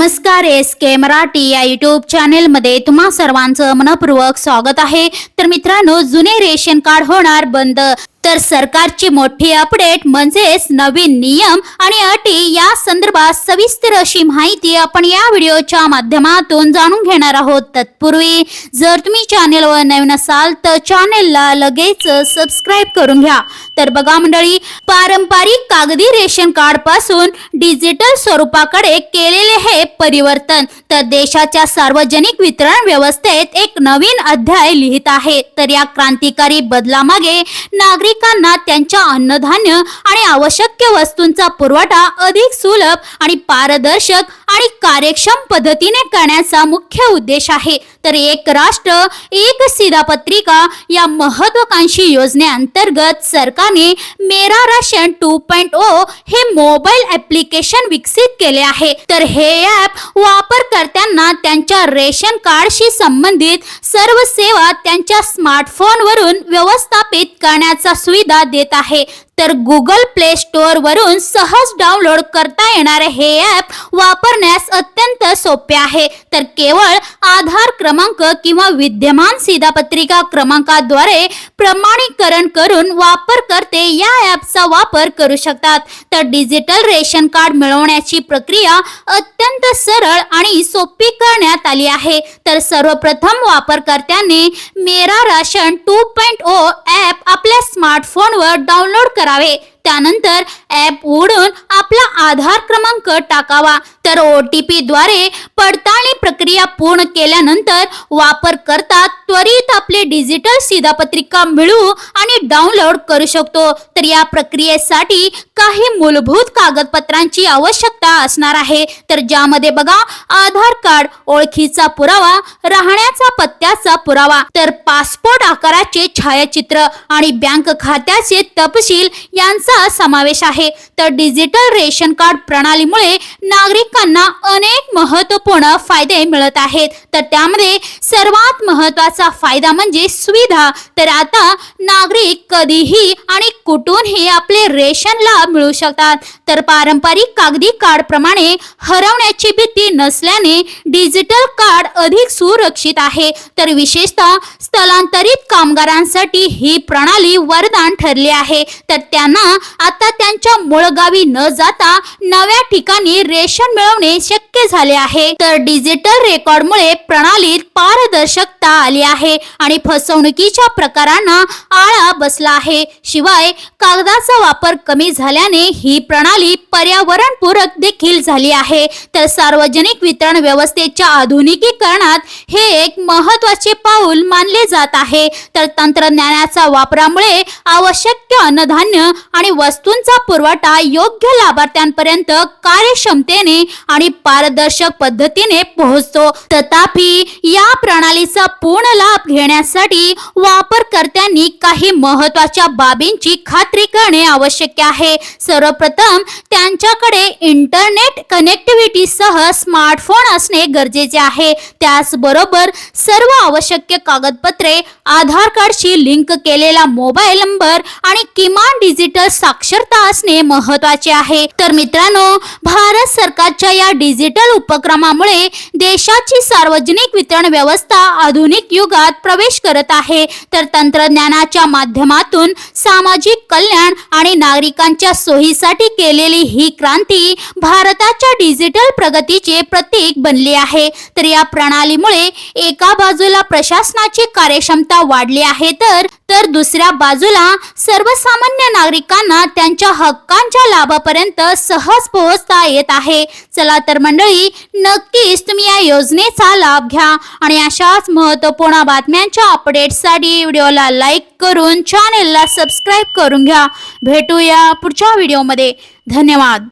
नमस्कार एस के मराठी या युट्यूब चॅनेलमध्ये तुम्हा सर्वांचं मनपूर्वक स्वागत आहे. तर मित्रांनो जुने रेशन कार्ड होणार बंद. तर सरकारची मोठी अपडेट म्हणजेच नवीन नियम आणि अटी या संदर्भात सविस्तर अशी माहिती आपण या व्हिडिओच्या माध्यमातून जाणून घेणार आहोत. तत्पूर्वी जर तुम्ही चॅनेलवर नवीन असाल तर चॅनेलला लगेच सबस्क्राईब करून घ्या. तर बघा मंडळी पारंपरिक कागदी रेशन कार्डपासून डिजिटल स्वरूपाकडे केलेले हे परिवर्तन. तर देशाच्या सार्वजनिक वितरण व्यवस्थेत एक नवीन अध्याय लिहित आहे. तर या क्रांतिकारी बदलामागे नागरिक नागरिकांना त्यांच्या अन्नधान्य आणि आवश्यक वस्तूंचा पुरवठा अधिक सुलभ आणि पारदर्शक आणि कार्यक्षम पद्धतीने करण्याचा मुख्य उद्देश आहे. तर एक राष्ट्र एक शिधापत्रिका या महत्वाकांक्षी योजनेअंतर्गत सरकारने मेरा राशन टू पॉइंट ओ हे मोबाईल ऍप्लिकेशन विकसित केले आहे. तर हे ऍप वापरकर्त्यांना त्यांच्या रेशन कार्डशी संबंधित सर्व सेवा त्यांच्या स्मार्टफोनवरून व्यवस्थापित करण्याचा सुविधा देत आहे. तर गुगल प्ले स्टोअर वरून सहज डाउनलोड करता येणारे हे ॲप वापरण्यास अत्यंत सोपे आहे. तर केवळ आधार क्रमांक किंवा विद्यमान सीधापत्रिका क्रमांकाद्वारे प्रमाणीकरण करून वापरकर्ते या ॲपचा वापर करू शकतात. तर डिजिटल रेशन कार्ड मिळवण्याची प्रक्रिया अत्यंत सरळ आणि सोपी करण्यात आली आहे. तर सर्वप्रथम वापरकर्त्यांनी Mera Ration two point O app आपल्या स्मार्टफोनवर डाउनलोड करावे. त्यानंतर ॲप उघडून आपला आधार क्रमांक टाकावा. तर ओ टी पीद्वारे पडताळणी प्रक्रिया पूर्ण केल्यानंतर वापरकर्ता त्वरित आपले डिजिटल शिधापत्रिका मिळवू आणि डाउनलोड करू शकतो. तर या प्रक्रियेसाठी काही मूलभूत कागदपत्रांची आवश्यकता असणार आहे. तर ज्यामध्ये बघा आधार कार्ड ओळखीचा पुरावा राहण्याचा पत्त्याचा पुरावा. तर पासपोर्ट आकाराचे छायाचित्र आणि बँक खात्याचे तपशील यांचा समावेश आहे. तर डिजिटल रेशन कार्ड प्रणालीमुळे नागरिकांना अनेक महत्त्वपूर्ण फायदे मिळत आहेत. तर त्यामध्ये सर्वात महत्त्वाचा फायदा म्हणजे सुविधा. तर आता नागरिक कधीही आणि कुठूनही आपले रेशन लाभ मिळू शकतात. तर पारंपरिक कागदी कार्ड प्रमाणे हरवण्याची भीती नसल्याने डिजिटल कार्ड अधिक सुरक्षित आहे. तर विशेषतः स्थलांतरित कामगारांसाठी ही प्रणाली वरदान ठरली आहे. तर त्यांना आता त्यांच्या मूळ गावी न जाता नव्या ठिकाणी रेशन मिळवणे शक्य झाले आहे. तर डिजिटल रेकॉर्डमुळे प्रणालीत पारदर्शकता आली आहे आणि फसवणुकीच्या प्रकारांना आळा बसला आहे. शिवाय कागदाचा वापर कमी झाल्याने ही प्रणाली पर्यावरणपूरक देखील झाली आहे. तर सार्वजनिक वितरण व्यवस्थेच्या आधुनिकीकरणात हे एक महत्त्वाचे पाऊल मानले जात आहे. तर तंत्रज्ञानाच्या वापरामुळे आवश्यक अन्नधान्य आणि वस्तूंचा पुरवठा योग्य लाभार्थ्यांपर्यंत कार्यक्षमतेने आणि पारदर्शक पद्धतीने पोहोचतो. तथापि या प्रणालीचा पूर्ण लाभ घेण्यासाठी वापरकर्त्यांनी काही महत्त्वाच्या बाबींची खात्री करणे आवश्यक आहे. सर्वप्रथम त्यांच्याकडे इंटरनेट कनेक्टिव्हिटी सह स्मार्टफोन असणे गरजेचे आहे. त्याचबरोबर सर्व आवश्यक कागदपत्रे आधार कार्डशी लिंक केलेला मोबाईल नंबर आणि किमान डिजिटल साक्षरता असणे महत्त्वाचे आहे. तर मित्रांनो भारत सरकारच्या या डिजिटल उपक्रमामुळे देशाची सार्वजनिक वितरण व्यवस्था आधुनिक युगात प्रवेश करत आहे. तर तंत्रज्ञानाच्या माध्यमातून सामाजिक कल्याण आणि नागरिकांच्या सोयीसाठी केलेली ही क्रांती भारताच्या डिजिटल प्रगतीचे प्रतीक बनली आहे. तर या प्रणालीमुळे एका बाजूला प्रशासनाची कार्यक्षमता वाढली आहे तर तर दुसऱ्या बाजूला सर्वसामान्य नागरिकांना त्यांच्या हक्कांच्या लाभापर्यंत सहज पोहोचता येत आहे. चला तर मंडळी नक्कीच तुम्ही या योजनेचा लाभ घ्या आणि अशाच महत्त्वपूर्ण बातम्यांच्या अपडेट्ससाठी व्हिडिओला लाईक करून चॅनेलला सबस्क्राईब करून घ्या. भेटूया पुढच्या व्हिडिओमध्ये. धन्यवाद.